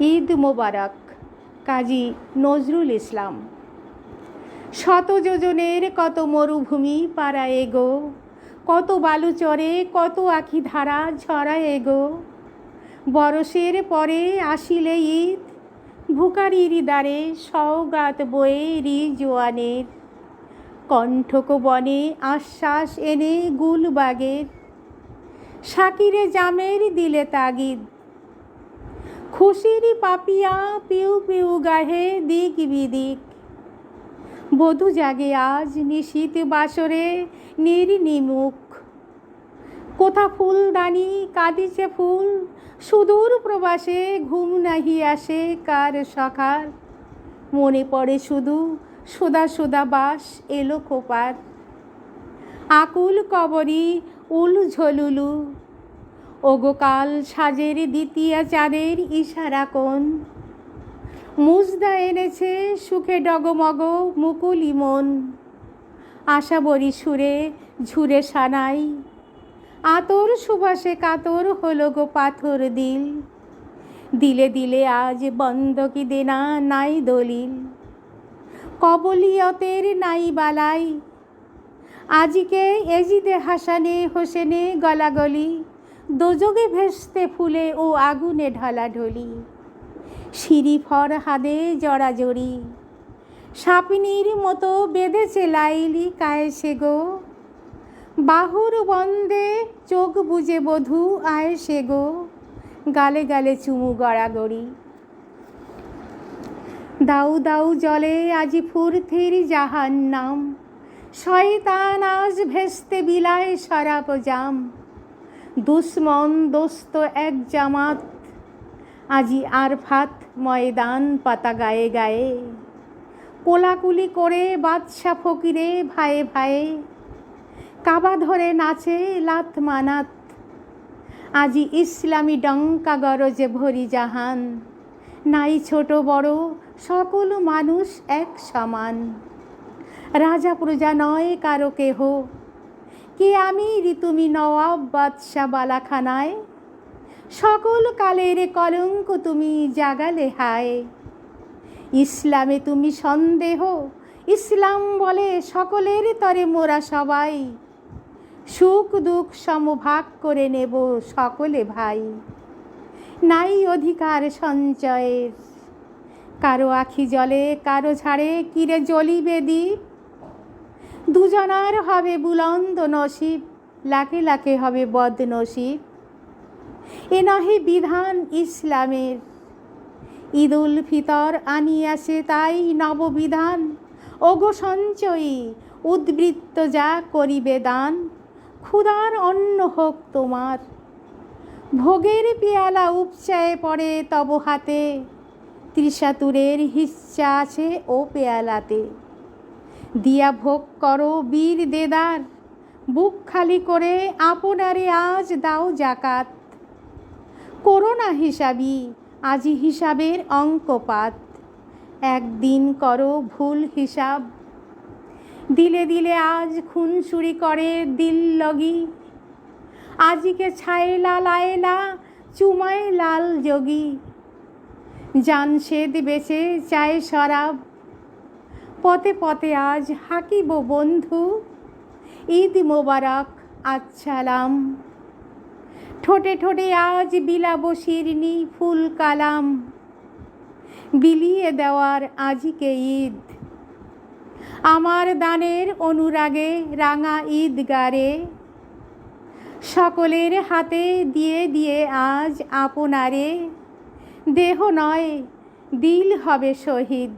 ঈদ মোবারক। কাজী নজরুল ইসলাম। শত যোজনের কত মরুভূমি পাড়া এগো, কত বালুচরে কত আখি ধারা ঝরা এগো। বরসের পরে আসিলে ঈদ, ভুকারির দ্বারে সৌগাত বয়ে রি জোয়ানের কণ্ঠক বনে আশ্বাস এনে গুলবাগের। সাকিরে জামের দিলে তাগিদ খুশিরি পাপিয়া, পিউ পিউ গাহে দিক বিদিক। বধু জাগে আজ নিশীত বাসরে নির্নিমুখ কোথা ফুলদানি কাঁদিছে ফুল, সুদূর প্রবাসে ঘুম নাহি আসে কার সখার মনে পড়ে শুধু সোদা সোদা বাস এলো খোপার। আকুল কবরী উল ঝলুলু ওগোকাল সাজের দ্বিতীয় চাঁদের ইশারা কোন মুজদা এনেছে সুখে ডগমগ মুকুলি মন। আশা বরি সুরে ঝুরে সানাই। আতর সুবাসে কাতর হলো গো পাথর দিল। দিলে দিলে আজ বন্ধ কি দেনা নাই দলিল। কবলিয়তের নাই বালাই। আজিকে এজিদে হাসানে হোসেনে গলাগলি। দোজগে ভেস্তে ফুলে ও আগুনে ঢলাঢলি সিঁড়ি ফর হাদে জড়াজড়ি সাপিনীর মতো বেঁধেছে লাইলি কায়েসে গো। বাহুর বন্দে চোখ বুঝে বধূ আয় সে গো। গালে গালে চুমু গড়াগড়ি দাউ দাউ জলে আজি ফুরথির জাহান নাম শয়তান আজ ভেস্তে বিলায় সরাপ জাম। দুশ্মন দোস্ত এক জামাত, আজি আরফাত ময়দান পাতা গায়ে গায়ে। কোলাকুলি করে বাদশা ফকিরে ভায়ে ভায়ে। কাবা ধরে নাচে লাত মানাত, আজি ইসলামী ডঙ্কা গরজে ভরি জাহান। নাই ছোট বড়, সকল মানুষ এক সমান। রাজা প্রজা নয় কারও কেহ কে আমি ঋতুমি নওয়াব বাদশা বালাখানায়? সকল কালের কলঙ্ক তুমি জাগালে হায়। ইসলামে তুমি সন্দেহ, ইসলাম বলে সকলের তরে মোরা সবাই। সুখ দুঃখ সমভাগ করে নেব সকলে ভাই। নাই অধিকার সঞ্চয়ের, কারও আখি জলে, কারও ঝাড়ে কিরে জ্বলিবে দ্বীপ দুজনার হবে বুলন্দ নসিব, লাখে লাখে হবে বদ নসিব এ নহে বিধান ইসলামের, ঈদুল ফিতর আনিয়াছে তাই নববিধান। ওগো সঞ্চয়ী, উদ্বৃত্ত যা করিবে দান, ক্ষুধার অন্ন হোক তোমার। ভোগের পেয়ালা উপচায়ে পড়ে তব হাতে ত্রিশাতুরের হিচ্ছা আছে ও পেয়ালাতে। দিয়া ভোগ করো বীর দেদার। বুক খালি করে আপনারে আজ দাও জাকাত। করোনা হিসাবি, আজি হিসাবের অঙ্কপাত। একদিন করো ভুল হিসাব। দিলে দিলে আজ খুনসুরি করে দিল লগি। আজিকে ছায়লা লায়লা চুমায় লাল যোগী। জানশেদ বেছে চায় শরাব। পথে পথে আজ হাকিব বন্ধু। ঈদ মোবারক আচ্ছালাম ঠোঁটে ঠোঁটে আজ বিলাব শিরনি, ফুল কালাম। বিলিয়ে দেওয়ার আজিকে ঈদ। আমার দানের অনুরাগে রাঙা ঈদ গারে সকলের হাতে দিয়ে দিয়ে আজ আপনারে। দেহ নয়, দিল হবে শহীদ।